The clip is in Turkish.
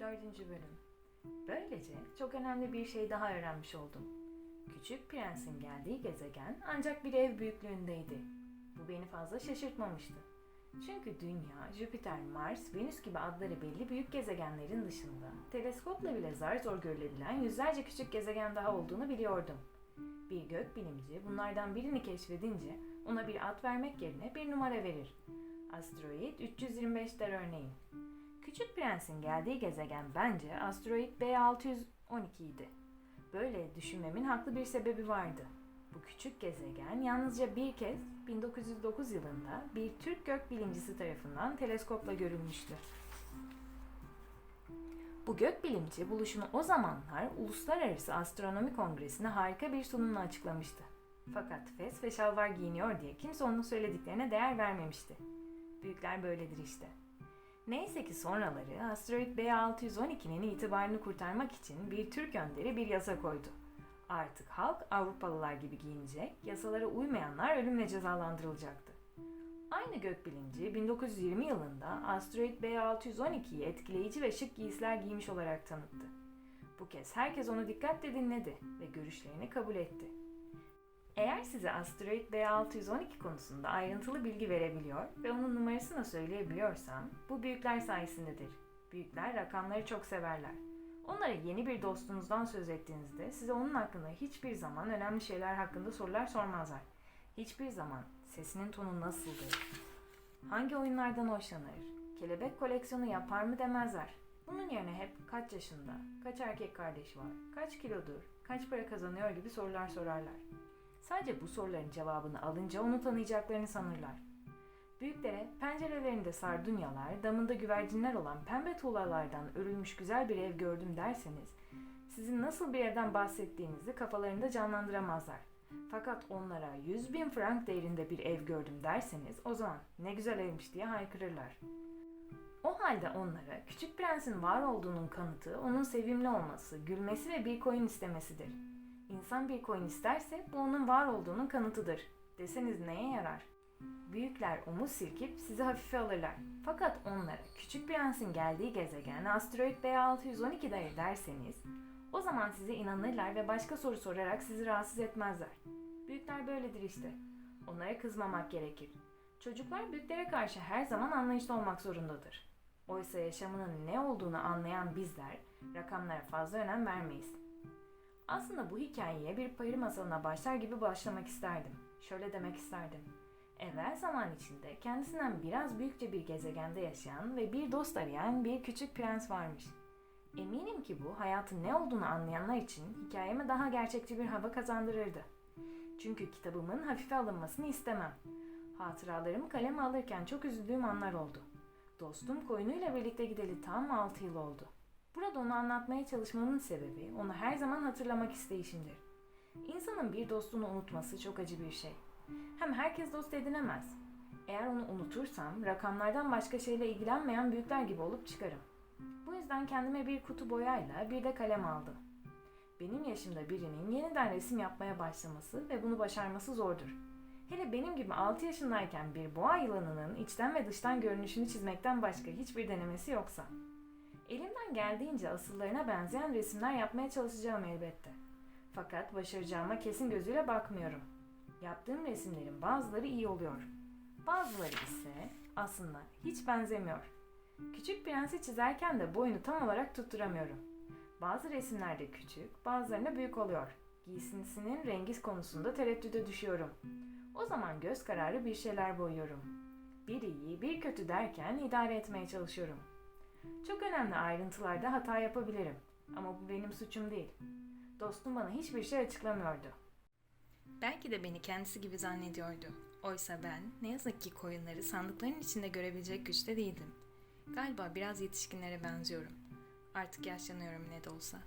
Dördüncü bölüm. Böylece çok önemli bir şey daha öğrenmiş oldum. Küçük prensin geldiği gezegen ancak bir ev büyüklüğündeydi. Bu beni fazla şaşırtmamıştı. Çünkü Dünya, Jüpiter, Mars, Venüs gibi adları belli büyük gezegenlerin dışında teleskopla bile zar zor görülebilen yüzlerce küçük gezegen daha olduğunu biliyordum. Bir gökbilimci bunlardan birini keşfedince ona bir ad vermek yerine bir numara verir. Asteroid 325 der örneğin. Küçük Prens'in geldiği gezegen bence asteroid B612 idi. Böyle düşünmemin haklı bir sebebi vardı. Bu küçük gezegen yalnızca bir kez 1909 yılında bir Türk gökbilimcisi tarafından teleskopla görülmüştü. Bu gökbilimci buluşunu o zamanlar Uluslararası Astronomi Kongresi'ne harika bir sunumla açıklamıştı. Fakat fes ve şalvar giyiniyor diye kimse onun söylediklerine değer vermemişti. Büyükler böyledir işte. Neyse ki sonraları asteroid B612'nin itibarını kurtarmak için bir Türk önderi bir yasa koydu. Artık halk Avrupalılar gibi giyinecek, yasalara uymayanlar ölümle cezalandırılacaktı. Aynı gökbilimci 1920 yılında asteroid B612'yi etkileyici ve şık giysiler giymiş olarak tanıttı. Bu kez herkes onu dikkatle dinledi ve görüşlerini kabul etti. Eğer size asteroid B612 konusunda ayrıntılı bilgi verebiliyor ve onun numarasını söyleyebiliyorsam bu büyükler sayesindedir. Büyükler rakamları çok severler. Onlara yeni bir dostunuzdan söz ettiğinizde size onun hakkında hiçbir zaman önemli şeyler hakkında sorular sormazlar. Hiçbir zaman sesinin tonu nasıldır, hangi oyunlardan hoşlanır, kelebek koleksiyonu yapar mı demezler. Bunun yerine hep kaç yaşında, kaç erkek kardeş var, kaç kilodur, kaç para kazanıyor gibi sorular sorarlar. Sadece bu soruların cevabını alınca onu tanıyacaklarını sanırlar. Büyüklere pencerelerinde sardunyalar, damında güvercinler olan pembe tuğlalardan örülmüş güzel bir ev gördüm derseniz, sizin nasıl bir evden bahsettiğinizi kafalarında canlandıramazlar. Fakat onlara 100 bin frank değerinde bir ev gördüm derseniz o zaman ne güzel evmiş diye haykırırlar. O halde onlara küçük prensin var olduğunun kanıtı onun sevimli olması, gülmesi ve bir koyun istemesidir. İnsan bir koyun isterse bu onun var olduğunun kanıtıdır. Deseniz neye yarar? Büyükler omuz silkip sizi hafife alırlar. Fakat onlara küçük prensin geldiği gezegen asteroid B612'de derseniz o zaman size inanırlar ve başka soru sorarak sizi rahatsız etmezler. Büyükler böyledir işte. Onlara kızmamak gerekir. Çocuklar büyüklere karşı her zaman anlayışlı olmak zorundadır. Oysa yaşamının ne olduğunu anlayan bizler rakamlara fazla önem vermeyiz. Aslında bu hikayeye bir payır masalına başlar gibi başlamak isterdim. Şöyle demek isterdim. Evvel zaman içinde kendisinden biraz büyükçe bir gezegende yaşayan ve bir dost arayan bir küçük prens varmış. Eminim ki bu hayatın ne olduğunu anlayanlar için hikayeme daha gerçekçi bir hava kazandırırdı. Çünkü kitabımın hafife alınmasını istemem. Hatıralarımı kaleme alırken çok üzüldüğüm anlar oldu. Dostum koyunuyla birlikte gideli tam 6 yıl oldu. Burada onu anlatmaya çalışmamın sebebi onu her zaman hatırlamak isteyişimdir. İnsanın bir dostunu unutması çok acı bir şey. Hem herkes dost edinemez. Eğer onu unutursam rakamlardan başka şeyle ilgilenmeyen büyükler gibi olup çıkarım. Bu yüzden kendime bir kutu boyayla bir de kalem aldım. Benim yaşımda birinin yeniden resim yapmaya başlaması ve bunu başarması zordur. Hele benim gibi 6 yaşındayken bir boğa yılanının içten ve dıştan görünüşünü çizmekten başka hiçbir denemesi yoksa. Elimden geldiğince asıllarına benzeyen resimler yapmaya çalışacağım elbette. Fakat başaracağıma kesin gözüyle bakmıyorum. Yaptığım resimlerin bazıları iyi oluyor. Bazıları ise aslında hiç benzemiyor. Küçük prensi çizerken de boyunu tam olarak tutturamıyorum. Bazı resimlerde küçük, bazılarında büyük oluyor. Giysisinin rengi konusunda tereddüde düşüyorum. O zaman göz kararı bir şeyler boyuyorum. Bir iyi, bir kötü derken idare etmeye çalışıyorum. Çok önemli ayrıntılarda hata yapabilirim. Ama bu benim suçum değil. Dostum bana hiçbir şey açıklamıyordu. Belki de beni kendisi gibi zannediyordu. Oysa ben ne yazık ki koyunları sandıkların içinde görebilecek güçte değildim. Galiba biraz yetişkinlere benziyorum. Artık yaşlanıyorum ne de olsa.